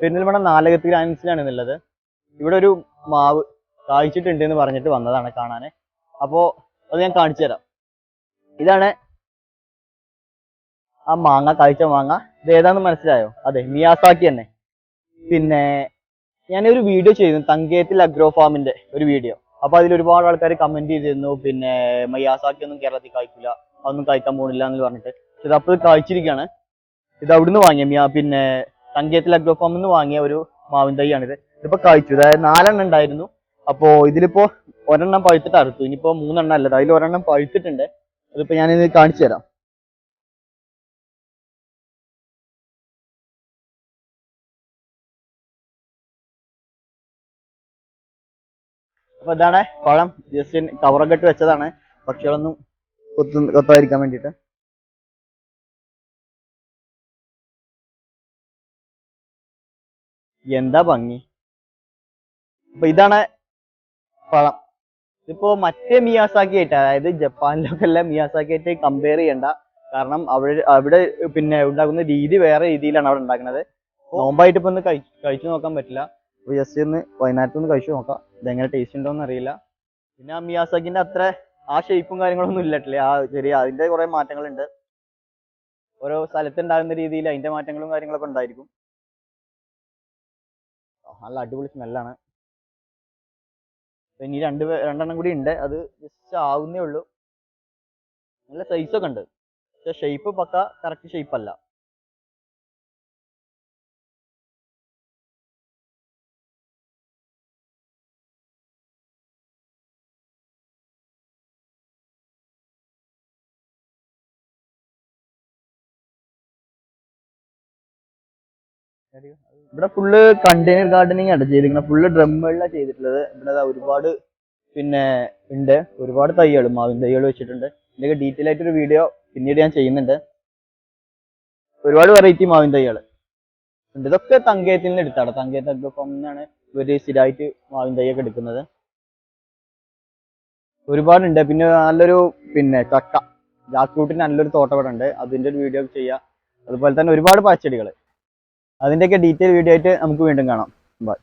പെരിന്തൽമണ്ണ നാലകത്ത് ഗ്രാൻസിലാണ് എന്നുള്ളത് ഇവിടെ ഒരു മാവ് കായ്ച്ചിട്ടുണ്ട് എന്ന് പറഞ്ഞിട്ട് വന്നതാണ് കാണാൻ അപ്പോ അത് ഞാൻ കാണിച്ചു തരാം. ഇതാണ് ആ മാങ്ങ കായ്ച്ച മാങ്ങ. ഇത് ഏതാന്ന് മനസ്സിലായോ? അതെ മിയാസാക്കി തന്നെ. പിന്നെ ഞാനൊരു വീഡിയോ ചെയ്തു തങ്കേത്തിൽ അഗ്രോ ഫാമിന്റെ ഒരു വീഡിയോ. അപ്പൊ അതിൽ ഒരുപാട് ആൾക്കാർ കമന്റ് ചെയ്തിരുന്നു പിന്നെ മയ്യാസാക്കി ഒന്നും കേരളത്തിൽ കായ്ക്കില്ല അതൊന്നും കഴിക്കാൻ പോണില്ല എന്ന് പറഞ്ഞിട്ട്. ഇത് അപ്പോൾ കായ്ച്ചിരിക്കുകയാണ് ഇത് അവിടുന്ന് വാങ്ങിയ പിന്നെ തങ്കയത്തിൽ അഗ്രോ ഫാമിൽ നിന്ന് വാങ്ങിയ ഒരു മാവിൻ തൈയാണിത്. ഇതിപ്പോ കഴിച്ചു അതായത് നാലെണ്ണം ഉണ്ടായിരുന്നു. അപ്പോ ഇതിലിപ്പോ ഒരെണ്ണം പഴുത്തിട്ട് അറുത്തു. ഇനിയിപ്പോ മൂന്നെണ്ണം അല്ലത് അതിൽ ഒരെണ്ണം പഴുത്തിട്ടുണ്ട്. അതിപ്പോ ഞാനിത് കാണിച്ചു തരാം. അപ്പൊ ഇതാണ് പഴം ജസ്റ്റിൻ കവറൊക്കെ ഇട്ട് വെച്ചതാണ്. പക്ഷികളൊന്നും കൊത്തു കൊത്താതിരിക്കാൻ വേണ്ടിയിട്ട്. എന്താ ഭംഗി? അപ്പൊ ഇതാണ് പഴം. ഇപ്പോ മറ്റേ മിയാസാക്കി ആയിട്ട് അതായത് ജപ്പാനിലൊക്കെ എല്ലാം മിയാസാക്കി ആയിട്ട് കമ്പയർ ചെയ്യണ്ട. കാരണം അവിടെ അവിടെ പിന്നെ ഉണ്ടാക്കുന്ന രീതി വേറെ രീതിയിലാണ് അവിടെ ഉണ്ടാക്കുന്നത്. നോമ്പായിട്ട് ഇപ്പൊ ഒന്ന് കഴിച്ചു നോക്കാൻ പറ്റില്ല. ജസ്റ്റ് ഒന്ന് വൈകുന്നേരത്ത് ഒന്ന് കഴിച്ചു നോക്കാം. ഇതെങ്ങനെ ടേസ്റ്റ് ഉണ്ടോന്ന് അറിയില്ല. പിന്നെ ആ മിയാസാക്കിന്റെ അത്ര ആ ഷേപ്പും കാര്യങ്ങളൊന്നും ഇല്ലട്ടില്ലേ? ആ ചെറിയ അതിന്റെ കുറെ മാറ്റങ്ങളുണ്ട്. ഓരോ സ്ഥലത്ത് ഉണ്ടാകുന്ന രീതിയിൽ അതിന്റെ മാറ്റങ്ങളും കാര്യങ്ങളൊക്കെ ഉണ്ടായിരിക്കും. നല്ല അടിപൊളി സ്മെല്ലാണ്. ഇനി രണ്ട് രണ്ടെണ്ണം കൂടി ഉണ്ട്. അത് ജസ്റ്റ് ആവുന്നേ ഉള്ളൂ. നല്ല സൈസൊക്കെ ഉണ്ട്. പക്ഷെ ഷേപ്പ് പക്ക കറക്റ്റ് ഷേപ്പ് അല്ല. ഇവിടെ ഫുള്ള് കണ്ടെയ്നർ ഗാർഡനിങ് ആണ് ചെയ്തിരിക്കുന്നത്. ഫുള്ള് ഡ്രമ്മുകളിലാണ് ചെയ്തിട്ടുള്ളത്. ഇവിടെ ഒരുപാട് പിന്നെ ഉണ്ട്. ഒരുപാട് തൈകൾ മാവിൻ തൈകൾ വെച്ചിട്ടുണ്ട്. ഇതിന്റെ ഡീറ്റെയിൽ ആയിട്ടൊരു വീഡിയോ പിന്നീട് ഞാൻ ചെയ്യുന്നുണ്ട്. ഒരുപാട് വെറൈറ്റി മാവിൻ തൈകൾ ഉണ്ട്. ഇതൊക്കെ തങ്കയത്തിൽ നിന്ന് എടുത്താണ്. തങ്കയത്ത് അഗ്രോ ഫാമിൽ സ്ഥിരമായിട്ട് മാവിൻ തൈയൊക്കെ എടുക്കുന്നത്. ഒരുപാടുണ്ട്. പിന്നെ നല്ലൊരു പിന്നെ ചക്ക. ജാക്കൂട്ടിന് നല്ലൊരു തോട്ടം ഇവിടെ ഉണ്ട് അതിന്റെ ഒരു വീഡിയോ ചെയ്യാം. അതുപോലെ തന്നെ ഒരുപാട് പച്ചടികൾ അതിന്റെയൊക്കെ ഡീറ്റെയിൽ വീഡിയോ ആയിട്ട് നമുക്ക് വീണ്ടും കാണാം. ബൈ